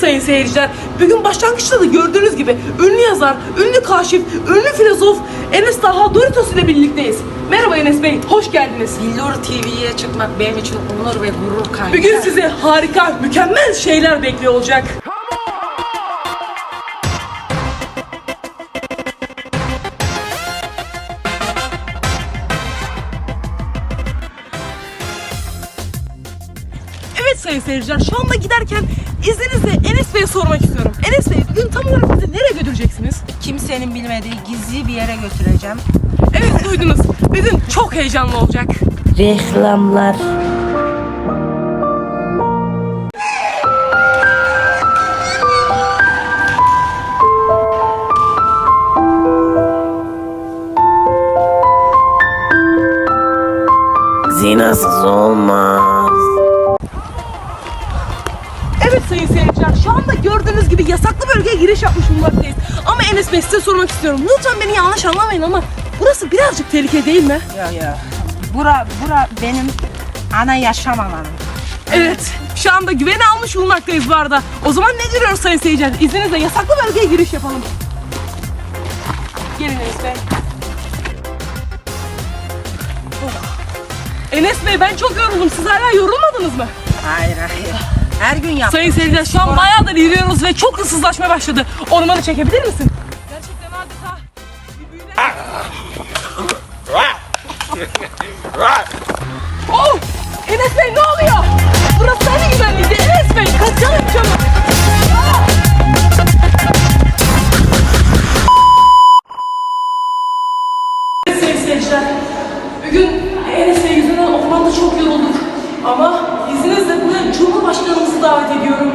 seyirciler. Bugün başlangıçta da gördüğünüz gibi ünlü yazar, ünlü kaşif, ünlü filozof Enes Daha Doritos ile birlikteyiz. Merhaba Enes Bey, hoş geldiniz. Billur TV'ye çıkmak benim için onur ve gurur kaynağı. Bugün sizi harika, mükemmel şeyler bekliyor olacak. Evet sayın seyirciler, şu anda giderken izninizle Enes Bey'e sormak istiyorum. Enes Bey, bugün tam olarak bizi nereye götüreceksiniz? kimsenin bilmediği gizli bir yere götüreceğim. Evet duydunuz. Bugün çok heyecanlı olacak. Reklamlar. Zinasız olmaz. Seyirciler şu anda gördüğünüz gibi yasaklı bölgeye giriş yapmış bulunmaktayız. Ama Enes Bey size sormak istiyorum. Lütfen beni yanlış anlamayın ama burası birazcık tehlikeli değil mi? Ya ya. Bura, bura benim ana yaşam alanım. Evet. Şu anda güvene almış bulunmaktayız bu arada. O zaman ne diyoruz sayın seyirciler? İzninizle yasaklı bölgeye giriş yapalım. Gelin Enes Bey. Oh. Enes Bey ben çok yoruldum. Siz hala yorulmadınız mı? Hayır hayır. Her gün yap. Sayın seyirciler şu an bayağıdır yürüyoruz ve çok hızsızlaşmaya başladı. Ormanı çekebilir misin? Gerçekten adeta bir büyüle... oh! Enes Bey ne oluyor? Burası hani güvenliydi? Enes Bey kaçalım çabuk. Sevgili bugün Enes Bey yüzünden ormanda çok yorulduk. Ama İzninizle bugün Cumhurbaşkanımızı davet ediyorum.